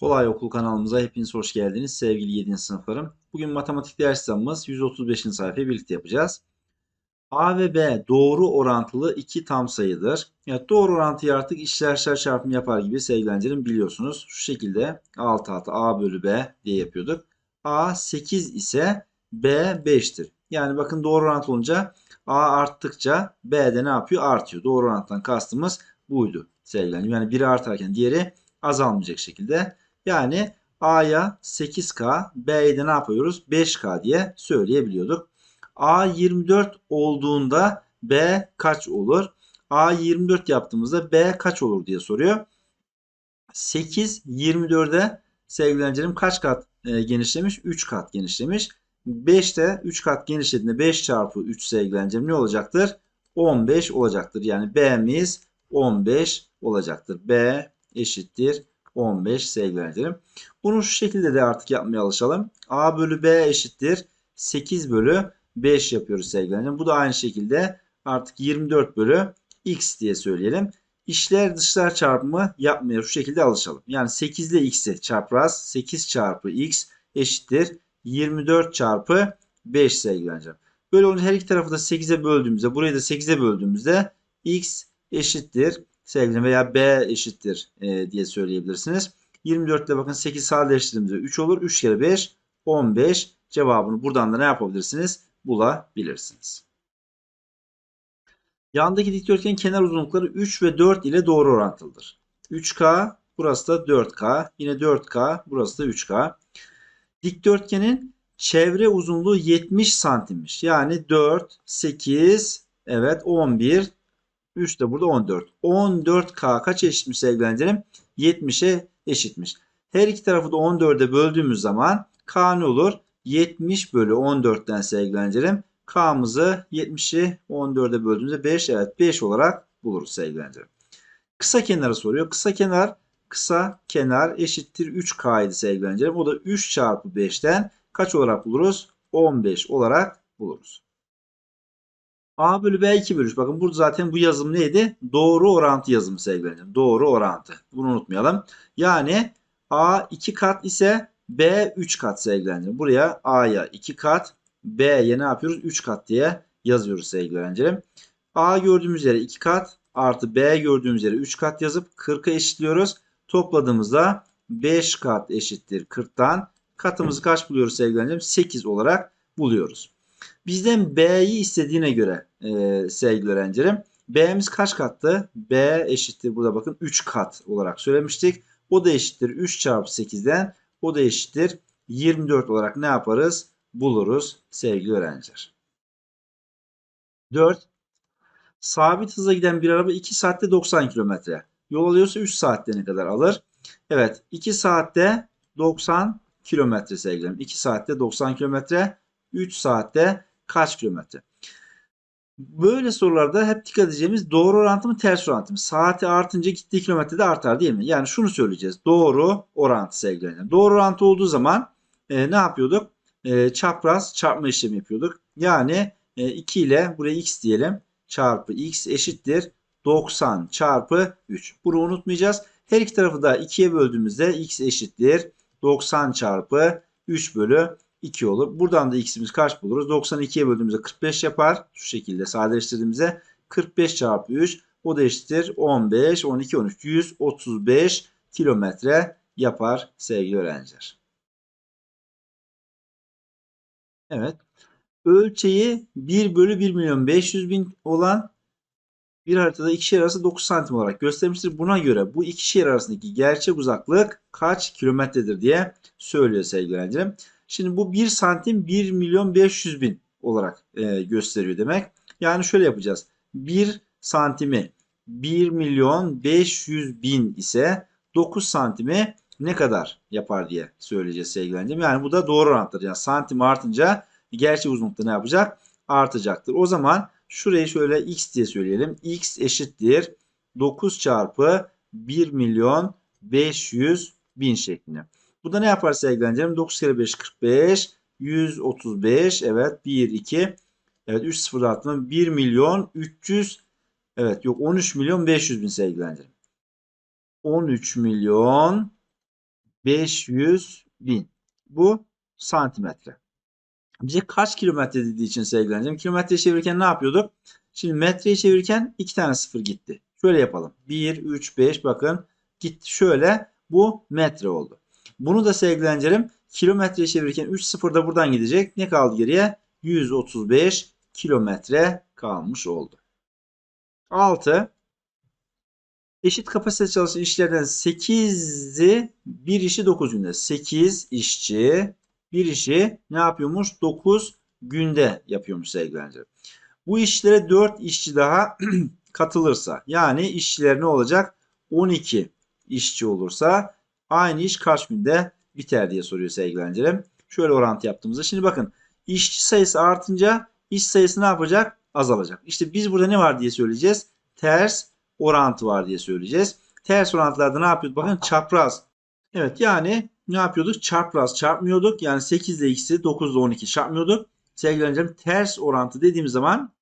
Kolay Okul kanalımıza hepiniz hoş geldiniz sevgili 7. sınıflarım. Bugün matematik ders kitabımız 135. sayfayı birlikte yapacağız. A ve B doğru orantılı iki tam sayıdır. Evet, doğru orantıyı artık işler çarpımı yapar gibi sevgilendirin biliyorsunuz. Şu şekilde 6 6 A bölü B diye yapıyorduk. A 8 ise B 5'tir. Yani bakın doğru orantı olunca A arttıkça B de ne yapıyor? Artıyor. Doğru orantıdan kastımız buydu sevgilendirim. Yani biri artarken diğeri azalmayacak şekilde. Yani A'ya 8K, B'ye de ne yapıyoruz? 5K diye söyleyebiliyorduk. A 24 olduğunda B kaç olur? A 24 yaptığımızda B kaç olur diye soruyor. 8 24'e sevgili kaç kat e, genişlemiş? 3 kat genişlemiş. 5 de 3 kat genişlediğinde 5 çarpı 3 sevgili ne olacaktır? 15 olacaktır. Yani B'miz 15 olacaktır. B eşittir 15 sevgili. Bunu şu şekilde de artık yapmaya alışalım. A bölü B eşittir 8 bölü 5 yapıyoruz sevgili. Bu da aynı şekilde artık 24 bölü x diye söyleyelim. İşler dışlar çarpımı yapmaya şu şekilde alışalım. Yani 8 ile x'i çarpraz 8 çarpı x eşittir 24 çarpı 5 sevgili. Böyle olunca her iki tarafı da 8'e böldüğümüzde burayı da 8'e böldüğümüzde x eşittir sevgili veya b eşittir e, diye söyleyebilirsiniz. 24 ile bakın 8 sadeleştirdiğimizde 3 olur. 3 kere 5 15 cevabını buradan da ne yapabilirsiniz? Bulabilirsiniz. Yandaki dikdörtgen kenar uzunlukları 3 ve 4 ile doğru orantılıdır. 3K burası da 4K. Yine 4K burası da 3K. Dikdörtgenin çevre uzunluğu 70 santimmiş. Yani 4, 8, evet 11, 3 de burada 14. 14K kaç eşitmiş sevgili öğrencilerim? 70'e eşitmiş. Her iki tarafı da 14'e böldüğümüz zaman K ne olur? 70 bölü 14'ten sevgili öğrencilerim. K'mızı 70'i 14'e böldüğümüzde 5 evet 5 olarak buluruz sevgili öğrencilerim. Kısa kenarı soruyor. Kısa kenar kısa kenar eşittir 3K idi sevgili öğrencilerim. O da 3 çarpı 5'ten kaç olarak buluruz? 15 olarak buluruz. A bölü B 2 bölü 3. Bakın burada zaten bu yazım neydi? Doğru orantı yazımı sevgili Doğru orantı. Bunu unutmayalım. Yani A 2 kat ise B 3 kat sevgili Buraya A'ya 2 kat, B'ye ne yapıyoruz? 3 kat diye yazıyoruz sevgili öğrencilerim. A gördüğümüz yere 2 kat artı B gördüğümüz yere 3 kat yazıp 40'a eşitliyoruz. Topladığımızda 5 kat eşittir 40'tan. Katımızı kaç buluyoruz sevgili öğrencilerim? 8 olarak buluyoruz. Bizden B'yi istediğine göre e, sevgili öğrencilerim. B'miz kaç kattı? B eşittir burada bakın 3 kat olarak söylemiştik. O da eşittir 3 çarpı 8'den. O da eşittir 24 olarak ne yaparız? Buluruz sevgili öğrenciler. 4. Sabit hızla giden bir araba 2 saatte 90 kilometre. Yol alıyorsa 3 saatte ne kadar alır? Evet 2 saatte 90 kilometre sevgilim. 2 saatte 90 kilometre. 3 saatte kaç kilometre? Böyle sorularda hep dikkat edeceğimiz doğru orantı mı ters orantı mı? Saati artınca gittiği kilometre de artar değil mi? Yani şunu söyleyeceğiz. Doğru orantı sevgilerim. Doğru orantı olduğu zaman e, ne yapıyorduk? E, çapraz çarpma işlemi yapıyorduk. Yani e, 2 ile buraya x diyelim. Çarpı x eşittir 90 çarpı 3. Bunu unutmayacağız. Her iki tarafı da 2'ye böldüğümüzde x eşittir 90 çarpı 3 bölü 2 olur. Buradan da x'imiz kaç buluruz? 92'ye böldüğümüzde 45 yapar. Şu şekilde sadeleştirdiğimizde 45 çarpı 3 o da eşittir 15, 12, 13, 135 kilometre yapar sevgili öğrenciler. Evet. Ölçeği 1 bölü 1 milyon 500 bin olan bir haritada iki şehir arası 9 santim olarak göstermiştir. Buna göre bu iki şehir arasındaki gerçek uzaklık kaç kilometredir diye söylüyor sevgili öğrencilerim. Şimdi bu 1 santim 1 milyon 500 bin olarak e, gösteriyor demek. Yani şöyle yapacağız. 1 santimi 1 milyon 500 bin ise 9 santimi ne kadar yapar diye söyleyeceğiz sevgili Yani bu da doğru orantıdır. Yani santim artınca gerçek uzunlukta ne yapacak? Artacaktır. O zaman şurayı şöyle x diye söyleyelim. x eşittir 9 çarpı 1 milyon 500 bin şeklinde. Bu da ne yapar sevgili öğrencilerim? 9 kere 5 45. 135. Evet 1 2. Evet 3 sıfır arttırma 1 milyon 300 Evet yok 13 milyon 500 bin sevgili öğrencilerim. 13 milyon 500 bin. Bu santimetre. Bize kaç kilometre dediği için sevgili öğrencilerim. Kilometre çevirirken ne yapıyorduk? Şimdi metreyi çevirirken iki tane sıfır gitti. Şöyle yapalım. 1, 3, 5 bakın gitti. Şöyle bu metre oldu. Bunu da sevgili öğrencilerim kilometre çevirirken 3 sıfır da buradan gidecek. Ne kaldı geriye? 135 kilometre kalmış oldu. 6. Eşit kapasite çalışan işlerden 8'i bir işi 9 günde. 8 işçi bir işi ne yapıyormuş? 9 günde yapıyormuş sevgili öğrencilerim. Bu işlere 4 işçi daha katılırsa yani işçiler ne olacak? 12 işçi olursa aynı iş kaç günde biter diye soruyor sevgili öğrencilerim. Şöyle orantı yaptığımızda şimdi bakın işçi sayısı artınca iş sayısı ne yapacak? Azalacak. İşte biz burada ne var diye söyleyeceğiz? Ters orantı var diye söyleyeceğiz. Ters orantılarda ne yapıyorduk? Bakın çapraz. Evet yani ne yapıyorduk? Çapraz çarpmıyorduk. Yani 8 ile x'i 9 ile 12 çarpmıyorduk. Sevgili öğrencilerim ters orantı dediğimiz zaman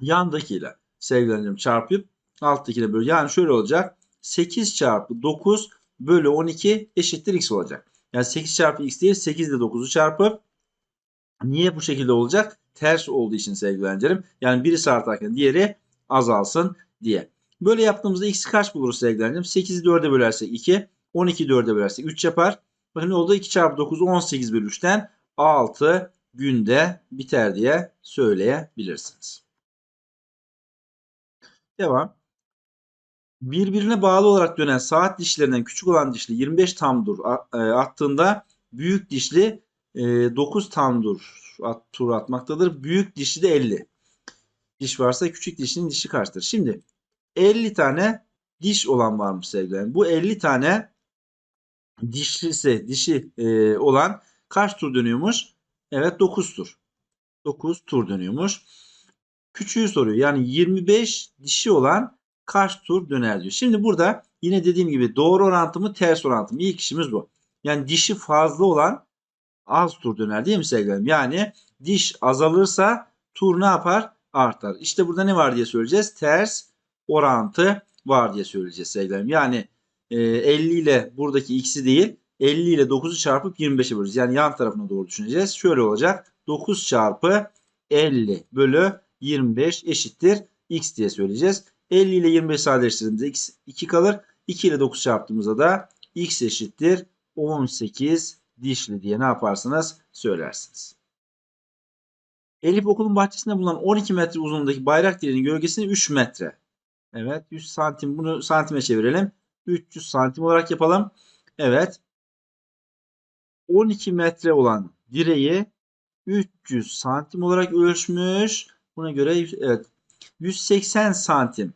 yandakiyle sevgili öğrencilerim çarpıp alttakiyle bölü. Yani şöyle olacak. 8 çarpı 9 bölü 12 eşittir x olacak. Yani 8 çarpı x değil 8 ile 9'u çarpıp niye bu şekilde olacak? Ters olduğu için sevgili öğrencilerim. Yani birisi artarken diğeri azalsın diye. Böyle yaptığımızda x'i kaç buluruz sevgili öğrencilerim? 8'i 4'e bölersek 2, 12'yi 4'e bölersek 3 yapar. Bakın ne oldu? 2 çarpı 9 18 bölü 3'ten 6 günde biter diye söyleyebilirsiniz. Devam. Birbirine bağlı olarak dönen saat dişlerinden küçük olan dişli 25 tam dur e, attığında büyük dişli 9 tam dur at, tur atmaktadır. Büyük dişli de 50 diş varsa küçük dişinin dişi kaçtır? Şimdi 50 tane diş olan varmış sevgilerim. Bu 50 tane dişlisi dişi e, olan kaç tur dönüyormuş? Evet 9 tur. 9 tur dönüyormuş. Küçüğü soruyor. Yani 25 dişi olan kaç tur döner diyor. Şimdi burada yine dediğim gibi doğru orantı mı ters orantı mı? İlk işimiz bu. Yani dişi fazla olan az tur döner değil mi sevgilerim? Yani diş azalırsa tur ne yapar? Artar. İşte burada ne var diye söyleyeceğiz? Ters orantı var diye söyleyeceğiz sevgilerim. Yani e, 50 ile buradaki x'i değil 50 ile 9'u çarpıp 25'e böleceğiz. Yani yan tarafına doğru düşüneceğiz. Şöyle olacak. 9 çarpı 50 bölü 25 eşittir x diye söyleyeceğiz. 50 ile 25 sadeleştirdiğimizde x 2 kalır. 2 ile 9 çarptığımızda da x eşittir 18 dişli diye ne yaparsınız söylersiniz. Elif okulun bahçesinde bulunan 12 metre uzunluğundaki bayrak direğinin gölgesini 3 metre. Evet 100 santim bunu santime çevirelim. 300 santim olarak yapalım. Evet. 12 metre olan direği 300 santim olarak ölçmüş. Buna göre evet 180 santim.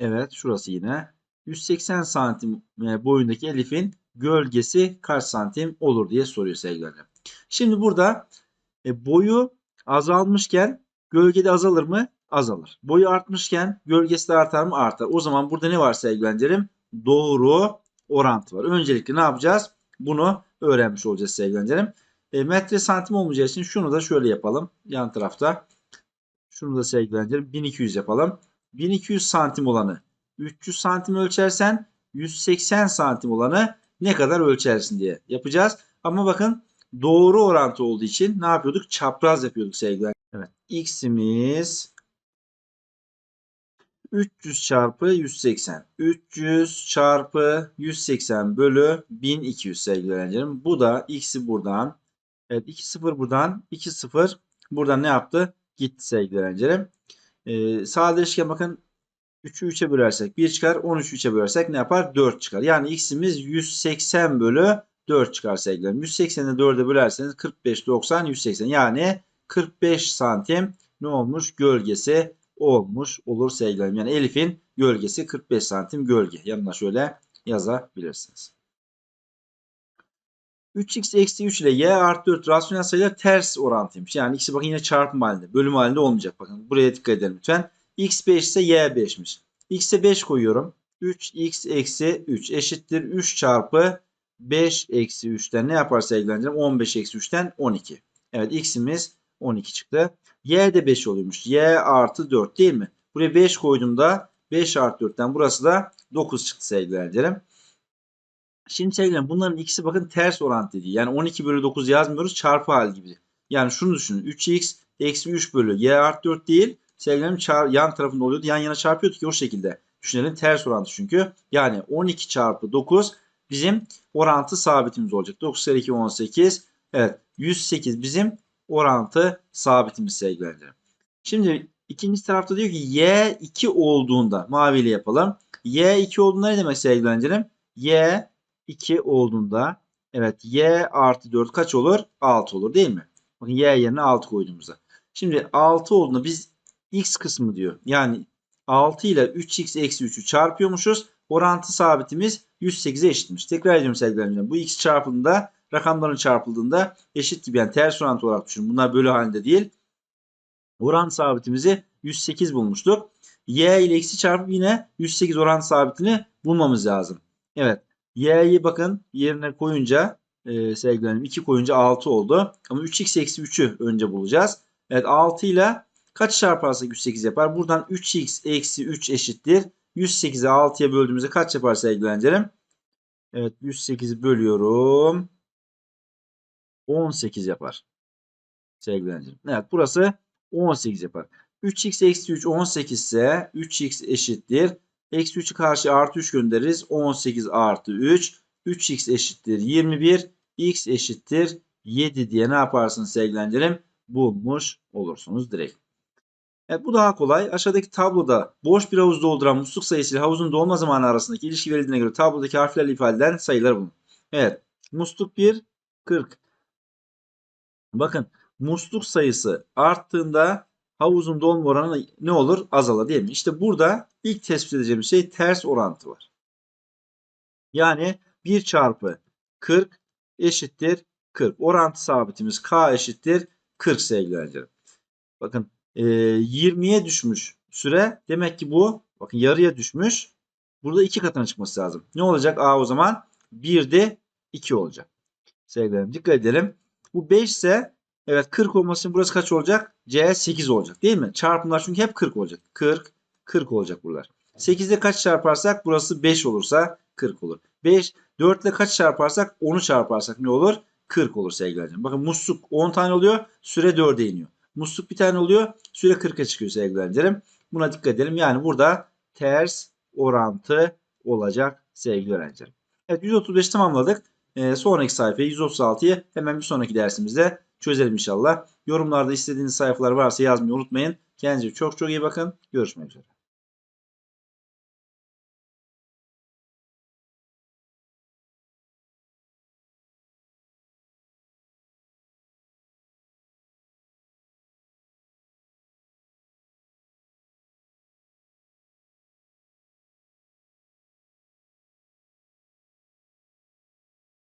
Evet şurası yine. 180 santim e, boyundaki Elif'in gölgesi kaç santim olur diye soruyor sevgiler. Şimdi burada e, boyu azalmışken gölgede azalır mı? Azalır. Boyu artmışken gölgesi de artar mı? Artar. O zaman burada ne var sevgilenlerim? Doğru orantı var. Öncelikle ne yapacağız? Bunu öğrenmiş olacağız sevgilenlerim. E, metre santim olmayacağı için şunu da şöyle yapalım. Yan tarafta. Şunu da sevgilenlerim 1200 yapalım. 1200 santim olanı 300 santim ölçersen 180 santim olanı ne kadar ölçersin diye yapacağız. Ama bakın doğru orantı olduğu için ne yapıyorduk? Çapraz yapıyorduk sevgiler. Evet. X'imiz 300 çarpı 180. 300 çarpı 180 bölü 1200 sevgili öğrencilerim. Bu da x'i buradan. Evet 2 0 buradan. 2 0 buradan ne yaptı? Gitti sevgili öğrencilerim. Ee, sadeleşken bakın 3'ü 3'e bölersek 1 çıkar. 13'ü 3'e bölersek ne yapar? 4 çıkar. Yani x'imiz 180 bölü 4 çıkar sevgilerim. 180'i 4'e bölerseniz 45, 90, 180. Yani 45 santim ne olmuş? Gölgesi olmuş olur sevgilerim. Yani Elif'in gölgesi 45 santim gölge. Yanına şöyle yazabilirsiniz. 3x eksi 3 ile y artı 4 rasyonel sayılar ters orantıymış. Yani ikisi bakın yine çarpım halinde. Bölüm halinde olmayacak. Bakın buraya dikkat edelim lütfen. x 5 ise y 5'miş. x'e 5 koyuyorum. 3x eksi 3 eşittir 3 çarpı 5 eksi 3'ten ne yapar sevgili 15 eksi 3'ten 12. Evet x'imiz 12 çıktı. Y de 5 oluyormuş. Y artı 4 değil mi? Buraya 5 koyduğumda 5 artı 4'ten burası da 9 çıktı sevgili öğrencilerim. Şimdi sevgilerim bunların ikisi bakın ters orantı değil. Yani 12 bölü 9 yazmıyoruz çarpı hal gibi. Yani şunu düşünün. 3x eksi 3 bölü y artı 4 değil. Sevgilerim çar, yan tarafında oluyordu. Yan yana çarpıyorduk ki o şekilde. Düşünelim ters orantı çünkü. Yani 12 çarpı 9 bizim orantı sabitimiz olacak. 9 kere 2 18. Evet 108 bizim orantı sabitimiz sevgili öğrencilerim. Şimdi ikinci tarafta diyor ki y 2 olduğunda maviyle yapalım. y 2 olduğunda ne demek sevgili öğrencilerim? y 2 olduğunda evet y artı 4 kaç olur? 6 olur değil mi? Bakın y yerine 6 koyduğumuzda. Şimdi 6 olduğunda biz x kısmı diyor. Yani 6 ile 3x eksi 3'ü çarpıyormuşuz. Orantı sabitimiz 108'e eşitmiş. Tekrar ediyorum sevgili. Bu x çarpıldığında rakamların çarpıldığında eşit gibi yani ters orantı olarak düşünün. Bunlar bölü halinde değil. Orantı sabitimizi 108 bulmuştuk. Y ile x'i çarpıp yine 108 orantı sabitini bulmamız lazım. Evet. Y'yi bakın yerine koyunca e, sevgili öğrencilerim 2 koyunca 6 oldu. Ama 3x eksi 3'ü önce bulacağız. Evet 6 ile kaç çarparsak 108 yapar? Buradan 3x eksi 3 eşittir. 108'i 6'ya böldüğümüzde kaç yapar sevgili öğrencilerim? Evet 108'i bölüyorum. 18 yapar. Sevgili öğrencilerim. Evet burası 18 yapar. 3x eksi 3 18 ise 3x eşittir. Eksi 3'ü karşı artı 3 göndeririz. 18 artı 3. 3x eşittir 21. x eşittir 7 diye ne yaparsınız sevgili öğrencilerim? Bulmuş olursunuz direkt. Evet, bu daha kolay. Aşağıdaki tabloda boş bir havuz dolduran musluk sayısı ile havuzun dolma zamanı arasındaki ilişki verildiğine göre tablodaki harflerle ifade edilen sayılar bulun. Evet. Musluk 1 40. Bakın musluk sayısı arttığında havuzun dolma oranı ne olur? Azalır değil mi? İşte burada ilk tespit edeceğimiz şey ters orantı var. Yani 1 çarpı 40 eşittir 40. Orantı sabitimiz K eşittir 40 sevgili öğrencilerim. Bakın e, 20'ye düşmüş süre. Demek ki bu bakın yarıya düşmüş. Burada 2 katına çıkması lazım. Ne olacak A o zaman? 1'de 2 olacak. Sevgilerim dikkat edelim. Bu 5 ise evet 40 olması için burası kaç olacak? C 8 olacak değil mi? Çarpımlar çünkü hep 40 olacak. 40, 40 olacak buralar. 8'de kaç çarparsak burası 5 olursa 40 olur. 5, 4 ile kaç çarparsak 10'u çarparsak ne olur? 40 olur sevgili öğrencim. Bakın musluk 10 tane oluyor. Süre 4'e iniyor. Musluk bir tane oluyor. Süre 40'a çıkıyor sevgili öğrencilerim. Buna dikkat edelim. Yani burada ters orantı olacak sevgili öğrencilerim. Evet 135 tamamladık. Ee, sonraki sayfayı 136'yı hemen bir sonraki dersimizde çözelim inşallah. Yorumlarda istediğiniz sayfalar varsa yazmayı unutmayın. Kendinize çok çok iyi bakın. Görüşmek üzere.